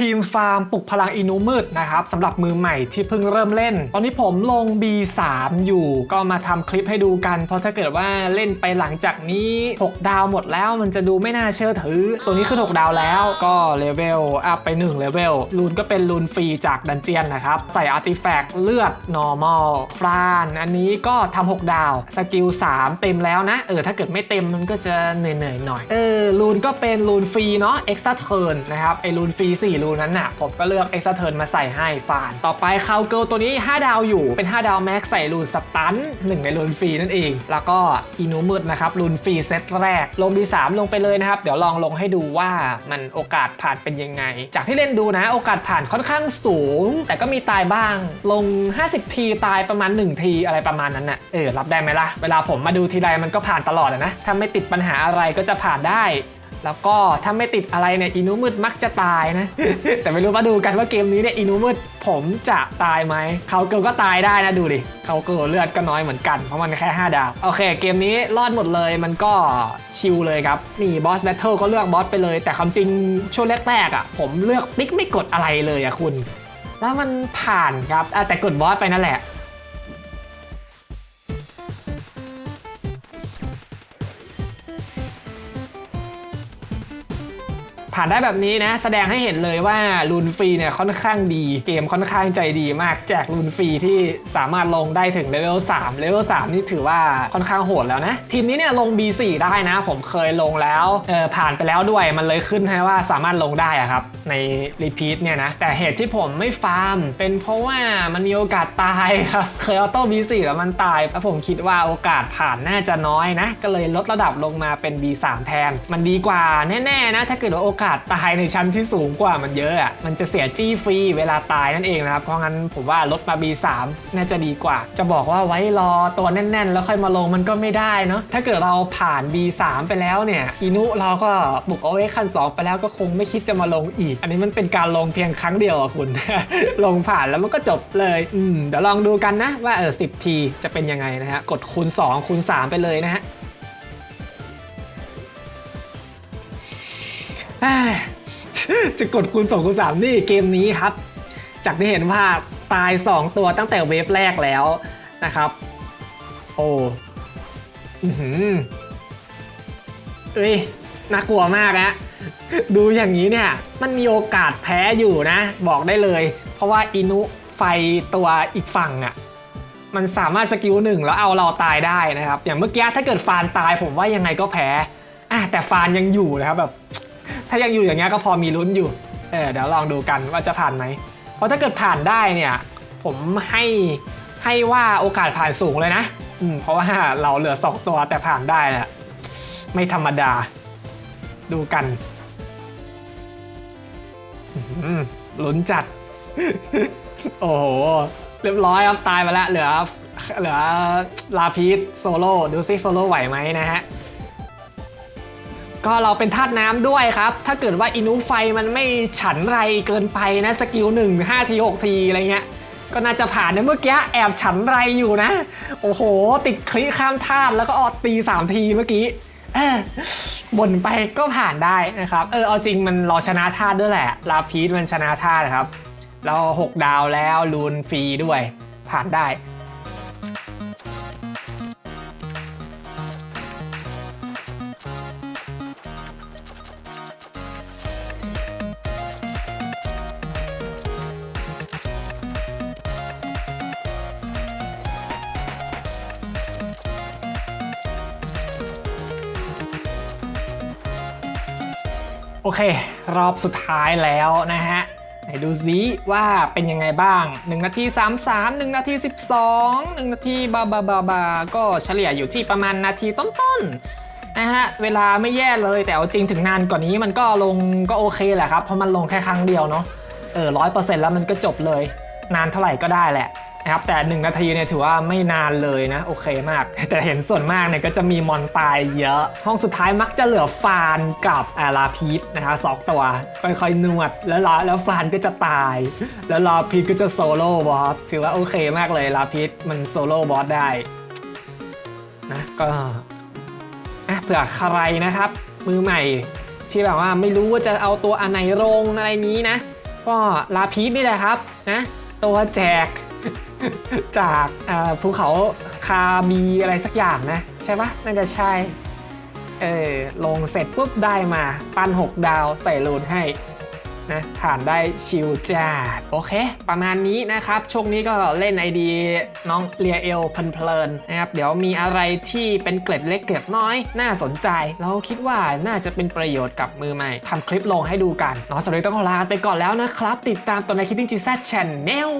ทีมฟาร์มปลุกพลังอินูมืดนะครับสำหรับมือใหม่ที่เพิ่งเริ่มเล่น ตอนนี้ผมลง B3 อยู่ ก็มาทำคลิปให้ดูกัน เพราะถ้าเกิดว่าเล่นไปหลังจากนี้ 6 ดาวหมดแล้วมันจะดูไม่น่าเชื่อถือ ตัวนี้ขึ้น 6 ดาวแล้วก็เลเวลอัพไป1เลเวลลูนก็เป็นลูนฟรีจากดันเจียนนะครับ ใส่อาร์ติแฟกต์เลือด normal ฟราน อันนี้ก็ทำ6ดาว สกิล 3 เต็มแล้วนะ เออ ถ้าเกิดไม่เต็มมันก็จะเหนื่อยๆหน่อย เออลูนก็เป็นลูนฟรีเนาะ extra turn นะครับไอลูนฟรี4ลูนนั้นน่ะผมก็เลือก extra turn มาใส่ให้ฟาน ต่อไปคาวเกิลตัวนี้ 5 ดาวอยู่เป็น 5 ดาวแม็กใส่ลูนสตันหนึ่งในลูนฟรีนั่นเอง แล้วก็อีนูมืดนะครับลูนฟรีเซตแรก ลง B3 ลงไปเลยนะครับ เดี๋ยวลองลงให้ดูว่ามันโอกาสผ่านเป็นยังไง จากที่เล่นดูนะ โอกาสผ่านค่อนข้างสูง แต่ก็มีตายบ้าง ลง 50 ทีตายประมาณ 1 ทีอะไรประมาณนั้นน่ะเออรับได้ไหมล่ะเวลาผมมาดูทีไรมันก็ผ่านตลอดนะถ้าไม่ติดปัญหาอะไรก็จะผ่านได้ แล้วก็ถ้าไม่ติดอะไรเนี่ยอินูมืดมักจะตายนะ แต่ไม่รู้มาดูกันว่าเกมนี้เนี่ยอินูมืดผมจะตายไหมเขาเกิลก็ตายได้นะดูดิเขาเกิลเลือดก็น้อยเหมือนกันเพราะมันแค่ 5 ดาว โอเค เกมนี้รอดหมดเลยมันก็ชิลเลยครับนี่บอสแบทเทิลก็เลือกบอสไปเลย แต่ความจริงช่วงแรกๆอะผมเลือกติ๊กไม่กดอะไรเลยอะคุณ แล้วมันผ่านครับแต่กดบอสไปนั่นแหละ ผ่านได้แบบนี้นะ แสดงให้เห็นเลยว่าลูนฟรีเนี่ยค่อนข้างดี เกมค่อนข้างใจดีมากแจกลูนฟรีที่สามารถลงได้ถึงเลเวล3เลเวล3นี่ถือว่าค่อนข้างโหดแล้วนะ ทีมนี้เนี่ยลง B4 ได้นะ ผมเคยลงแล้วเออผ่านไปแล้วด้วยมันเลยขึ้นให้ว่าสามารถลงได้อะครับ ในรีพีทเนี่ยนะ แต่เหตุที่ผมไม่ฟาร์ม เป็นเพราะว่ามันมีโอกาสตายครับ เคยออโต้ B4 แล้วมันตายแล้วผมคิดว่าโอกาสผ่านน่าจะน้อยนะ ก็เลยลดระดับลงมาเป็น B3 แทน มันดีกว่าแน่ๆนะ ถ้าเกิดว่าโอกาสตายในชั้นที่สูงกว่ามันเยอะอะมันจะเสียจี้ฟรีเวลาตายนั่นเองนะครับ เพราะงั้นผมว่าลดมา B3 น่าจะดีกว่า จะบอกว่าไว้รอตัวแน่น ๆ แล้วค่อยมาลงมันก็ไม่ได้เนาะถ้าเกิดเราผ่าน B3 ไปแล้วเนี่ยอินุเราก็บุกเอาไว้ขั้น 2 ไปแล้วก็คงไม่คิดจะมาลงอีก อันนี้มันเป็นการลงเพียงครั้งเดียวอะคุณ ลงผ่านแล้วมันก็จบเลยอืมเดี๋ยวลองดูกันนะว่าเออ10ทีจะเป็นยังไงนะฮะกดคูณ2คูณ3ไปเลยนะฮะ อ่จะกดคูณ2คูณ3นี่เกมนี้ครับ จากที่เห็นว่าตาย 2 ตัวตั้งแต่เวฟแรกแล้วนะครับ โอ้อือหือเอ้ยน่ากลัวมากนะ ดูอย่างนี้เนี่ย มันมีโอกาสแพ้อยู่นะ บอกได้เลย เพราะว่าอินุไฟตัวอีกฝั่งอะ่ะมันสามารถสกิลหนึ่งแล้วเอาเราตายได้นะครับ อย่างเมื่อกี้ถ้าเกิดฟานตายผมว่ายังไงก็แพ้อะแต่ฟานยังอยู่นะครับแบบ ถ้ายังอยู่อย่างเงี้ยก็พอมีลุ้นอยู่ เออเดี๋ยวลองดูกันว่าจะผ่านไหม เพราะถ้าเกิดผ่านได้เนี่ย ผมให้ให้ว่าโอกาสผ่านสูงเลยนะ อืมเพราะว่าเราเหลือ 2 ตัวแต่ผ่านได้แหละไม่ธรรมดา ดูกันลุ้นจัด โอ้โห เรียบร้อยครับตายไปแล้ว เหลือ เหลือลาพีสโซโล่ดูซิโซโล่ไหวไหมนะฮะ ก็เราเป็นธาตุน้ำด้วยครับ ถ้าเกิดว่าอินุไฟมันไม่ฉันไรเกินไปนะสกิล1 5ที6ทีอะไรเงี้ย ก็น่าจะผ่านนะเมื่อกี้แอบฉันไรอยู่นะ โอ้โห ติดคลิข้ามธาตุแล้วก็ออตี3ทีเมื่อกี้บ่นไปก็ผ่านได้นะครับ เออเอาจริงมันรอชนะธาตุด้วยแหละ ลาพีสมันชนะธาตุนะครับเรา6ดาวแล้วลูนฟรีด้วย ผ่านได้ โอเค รอบสุดท้ายแล้วนะฮะไหนดูซิว่าเป็นยังไงบ้าง 1 นาที 33 1 นาที 12 1 นาทีบาบาบาบาก็เฉลี่ยอยู่ที่ประมาณนาทีต้นๆนะฮะเวลาไม่แย่เลยแต่เอาจริงถึงนานกว่านี้มันก็ลงก็โอเคแหละครับ เพราะมันลงแค่ครั้งเดียวเนาะเออร้อยเปอร์เซ็นต์แล้วมันก็จบเลย นานเท่าไหร่ก็ได้แหละ นะครับแต่ 1 นาทีเนี่ยถือว่าไม่นานเลยนะ โอเคมาก แต่เห็นส่วนมากเนี่ยก็จะมีมอนตายเยอะ ห้องสุดท้ายมักจะเหลือฟานกับอาลาพีทนะคะสองตัวค่อยๆนวด แล้วลาแล้วฟานก็จะตาย แล้วลาพีทก็จะโซโล่บอสถือว่าโอเคมากเลยลาพีทมันโซโล่บอสได้นะก็อะเผื่อใครนะครับ มือใหม่ที่แบบว่าไม่รู้ว่าจะเอาตัวอันไหนลงอะไรนี้นะ ก็ลาพีชนี่แหละครับนะตัวแจก จากภูเขาคาบีอะไรสักอย่างนะ ใช่ปะน่าจะใช่ เออลงเสร็จปุ๊บได้มา ปั้น 6 ดาวใส่รูนให้นะผ่านได้ชิลจ้าโอเค ประมาณนี้นะครับ ช่วงนี้ก็เล่นไอดีน้องเรียเอลเพลินๆนะครับ เดี๋ยวมีอะไรที่เป็นเกล็ดเล็กเกล็ดน้อย น่าสนใจ เราคิดว่าน่าจะเป็นประโยชน์กับมือใหม่ทำคลิปลงให้ดูกันเนาะสำหรับวันนี้ต้องลาไปก่อนแล้วนะครับ ติดตามตัวในคิดดิ้งจีแซชแนล